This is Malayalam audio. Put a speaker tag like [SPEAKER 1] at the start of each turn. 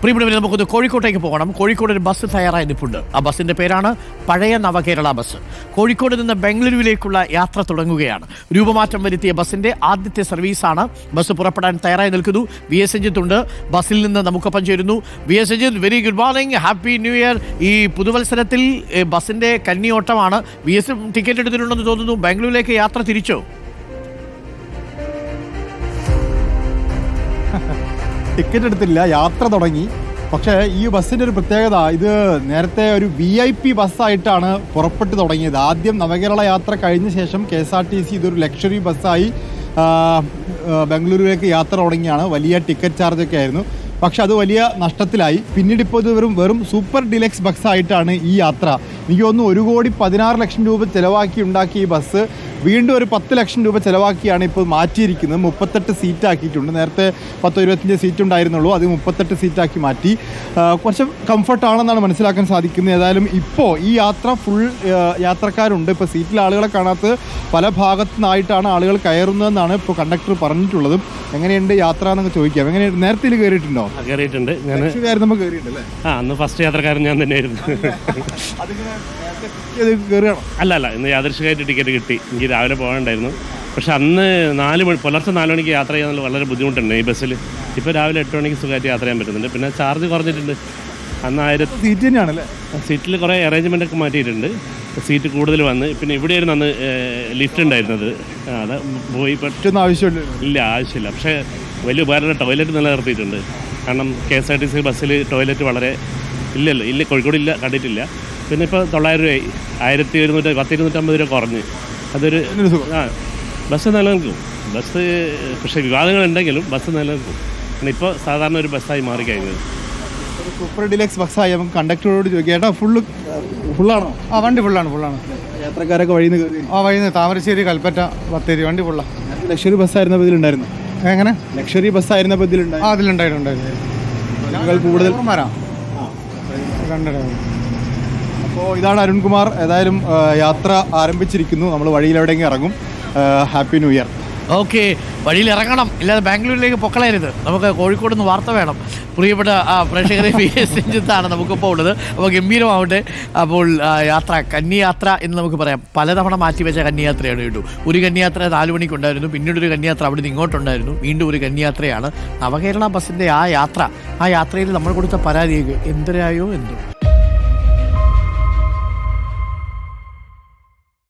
[SPEAKER 1] പ്രിയപ്പെട്ടവരെ നമുക്കൊന്ന് കോഴിക്കോട്ടേക്ക് പോകണം. കോഴിക്കോട് ഒരു ബസ് തയ്യാറായി നിൽപ്പുണ്ട് ആ ബസ്സിന്റെ പേരാണ് പഴയ നവകേരള ബസ്. കോഴിക്കോട് നിന്ന് ബംഗളൂരുവിലേക്കുള്ള യാത്ര തുടങ്ങുകയാണ്. രൂപമാറ്റം വരുത്തിയ ബസ്സിന്റെ ആദ്യത്തെ സർവീസാണ് ബസ് പുറപ്പെടാൻ തയ്യാറായി നിൽക്കുന്നു. വി എസ് രഞ്ജിത്ത് ബസ്സിൽ നിന്ന് നമുക്കൊപ്പം ചേരുന്നു. V S Ranjith very good morning happy new year ഈ പുതുവത്സരത്തിൽ ബസ്സിന്റെ കന്നിയോട്ടമാണ്. വി എസ് ടിക്കറ്റ് എടുത്തിട്ടുണ്ടെന്ന് തോന്നുന്നു. ബാംഗ്ലൂരിലേക്ക് യാത്ര തിരിച്ചോ?
[SPEAKER 2] ടിക്കറ്റ് എടുത്തില്ല യാത്ര തുടങ്ങി. പക്ഷേ ഈ ബസ്സിന്റെ ഒരു പ്രത്യേകത ഇത് നേരത്തെ ഒരു വി ഐ പി ബസ്സായിട്ടാണ് പുറപ്പെട്ടു തുടങ്ങിയത്. ആദ്യം നവകേരള യാത്ര കഴിഞ്ഞ ശേഷം K S R T C ഇതൊരു ലക്ഷറി ബസ്സായി ബംഗളൂരുവിലേക്ക് യാത്ര തുടങ്ങിയാണ്. വലിയ ടിക്കറ്റ് ചാർജൊക്കെ ആയിരുന്നു. പക്ഷെ അത് വലിയ നഷ്ടത്തിലായി. പിന്നീട് ഇപ്പോൾ ഇത് വെറും വെറും സൂപ്പർ ഡിലക്സ് ബസ്സായിട്ടാണ് ഈ യാത്ര. എനിക്ക് തോന്നുന്നു ഒരു കോടി പതിനാറ് ലക്ഷം രൂപ ചിലവാക്കി ഉണ്ടാക്കിയ ഈ ബസ് വീണ്ടും ഒരു പത്ത് ലക്ഷം രൂപ ചിലവാക്കിയാണ് ഇപ്പോൾ മാറ്റിയിരിക്കുന്നത്. മുപ്പത്തെട്ട് സീറ്റ് ആക്കിയിട്ടുണ്ട്. നേരത്തെ പത്തോ ഇരുപത്തഞ്ച് സീറ്റ് ഉണ്ടായിരുന്നുള്ളൂ. അത് മുപ്പത്തെട്ട് സീറ്റാക്കി മാറ്റി. കുറച്ച് കംഫർട്ടാണെന്നാണ് മനസ്സിലാക്കാൻ സാധിക്കുന്നത്. ഏതായാലും ഇപ്പോൾ ഈ യാത്ര ഫുൾ യാത്രക്കാരുണ്ട്. ഇപ്പോൾ സീറ്റിൽ ആളുകളെ കാണാത്ത പല ഭാഗത്തു നിന്നായിട്ടാണ് ആളുകൾ കയറുന്നതെന്നാണ് ഇപ്പോൾ കണ്ടക്ടർ പറഞ്ഞിട്ടുള്ളത്. എങ്ങനെയുണ്ട് യാത്ര എന്നൊക്കെ ചോദിക്കാം. എങ്ങനെയുണ്ട് നേരത്തെ ഇതിൽ കയറിയിട്ടുണ്ടോ?
[SPEAKER 3] കയറിയിട്ടുണ്ട്. ഞാൻ
[SPEAKER 2] കയറിയിട്ടുണ്ട്
[SPEAKER 3] ആ അന്ന് ഫസ്റ്റ് യാത്രക്കാരൻ ഞാൻ തന്നെയായിരുന്നു. അല്ല അല്ല ഇന്ന് യാദൃശികമായിട്ട് ടിക്കറ്റ് കിട്ടി. എനിക്ക് രാവിലെ പോകാനുണ്ടായിരുന്നു. പക്ഷെ അന്ന് നാല് മണി പുലർച്ചെ നാല് മണിക്ക് യാത്ര ചെയ്യാൻ വളരെ ബുദ്ധിമുട്ടുണ്ട് ഈ ബസ്സിൽ. ഇപ്പോൾ രാവിലെ എട്ട് മണിക്ക് സുഖമായിട്ട് യാത്ര ചെയ്യാൻ പറ്റുന്നുണ്ട്. പിന്നെ ചാർജ് കുറഞ്ഞിട്ടുണ്ട്. അന്ന് ആയിരത്തി
[SPEAKER 2] സീറ്റ് തന്നെയാണല്ലേ
[SPEAKER 3] സീറ്റിൽ കുറേ അറേഞ്ച്മെന്റ് ഒക്കെ മാറ്റിയിട്ടുണ്ട്. സീറ്റ് കൂടുതൽ വന്ന് പിന്നെ ഇവിടെയായിരുന്നു അന്ന് ലിഫ്റ്റ് ഉണ്ടായിരുന്നത്. അത് പോയി
[SPEAKER 2] പറ്റുന്ന ആവശ്യമില്ല.
[SPEAKER 3] ഇല്ല ആവശ്യമില്ല. പക്ഷേ വലിയ ഉപകാരമുള്ള ടോയ്ലറ്റ് നിലനിർത്തിയിട്ടുണ്ട്. കാരണം K S R T C ബസ്സിൽ ടോയ്ലറ്റ് വളരെ ഇല്ലല്ലോ. ഇല്ല കോഴിക്കോട് ഇല്ല കണ്ടിട്ടില്ല. പിന്നെ ഇപ്പോൾ തൊള്ളായിരം രൂപയായി. ആയിരത്തി എഴുന്നൂറ്റി പത്ത് ഇരുന്നൂറ്റമ്പത് രൂപ കുറഞ്ഞ്. അതൊരു. ആ ബസ് നിലനിൽക്കും. ബസ് പക്ഷേ വിവാദങ്ങളുണ്ടെങ്കിലും ബസ് നിലനിൽക്കും. കാരണം ഇപ്പോൾ സാധാരണ ഒരു ബസ്സായി മാറിക്കഴിഞ്ഞത്
[SPEAKER 2] ഒരു സൂപ്പർ ഡിലക്സ് ബസ്സായി. നമുക്ക് കണ്ടക്ടറോട് ചോദിക്കാം ഏട്ടാ ഫുള്ള് ഫുള്ളാണോ?
[SPEAKER 4] ആ വണ്ടി ഫുള്ളാണ് ഫുള്ളാണ്.
[SPEAKER 2] യാത്രക്കാരൊക്കെ വഴിയിൽ നിന്ന്
[SPEAKER 4] ആ വഴിയിൽ നിന്ന് താമരശ്ശേരി കൽപ്പറ്റ ബത്തേരി വണ്ടി ഫുള്ളാണ്
[SPEAKER 2] ലക്ഷറി ബസ്സായിരുന്നപ്പോൾ ഇതിലുണ്ടായിരുന്നു.
[SPEAKER 4] എങ്ങനെ?
[SPEAKER 2] ലക്ഷറി ബസ്സായിരുന്നപ്പോൾ
[SPEAKER 4] ആ
[SPEAKER 2] ഇതിലുണ്ടായിരുന്നു
[SPEAKER 4] അതിലുണ്ടായിട്ടുണ്ടായിരുന്നു
[SPEAKER 2] ഞങ്ങൾ കൂടുതൽ
[SPEAKER 4] വരാം രണ്ടിട
[SPEAKER 2] അപ്പോൾ ഇതാണ് അരുൺകുമാർ. ഏതായാലും യാത്ര ആരംഭിച്ചിരിക്കുന്നു. നമ്മൾ വഴിയിൽ എവിടെയെങ്കിലും ഇറങ്ങും ഹാപ്പി ന്യൂ ഇയർ.
[SPEAKER 1] ഓക്കെ. വഴിയിൽ ഇറങ്ങണം. ഇല്ലാതെ ബാംഗ്ലൂരിലേക്ക് പൊക്കളയരുത്. നമുക്ക് കോഴിക്കോട് നിന്ന് വാർത്ത വേണം. പ്രിയപ്പെട്ട പ്രേക്ഷകരെ വി എസ് രഞ്ജിത്താണ് നമുക്കിപ്പോൾ ഉള്ളത്. അപ്പോൾ ഗംഭീരമാവട്ടെ. അപ്പോൾ യാത്ര കന്നിയാത്ര എന്ന് നമുക്ക് പറയാം. പലതവണ മാറ്റിവെച്ച കന്യാത്രയാണ് കേട്ടു. ഒരു കന്യാത്ര നാല് മണിക്കുണ്ടായിരുന്നു. പിന്നീട് ഒരു കന്യാത്ര അവിടെ നിന്ന് ഇങ്ങോട്ടുണ്ടായിരുന്നു. വീണ്ടും ഒരു കന്യാത്രയാണ് നവകേരള ബസ്സിന്റെ ആ യാത്ര ആ യാത്രയിൽ നമ്മൾ കൊടുത്ത പരാതിയൊക്കെ എന്തരായോ എന്തോ.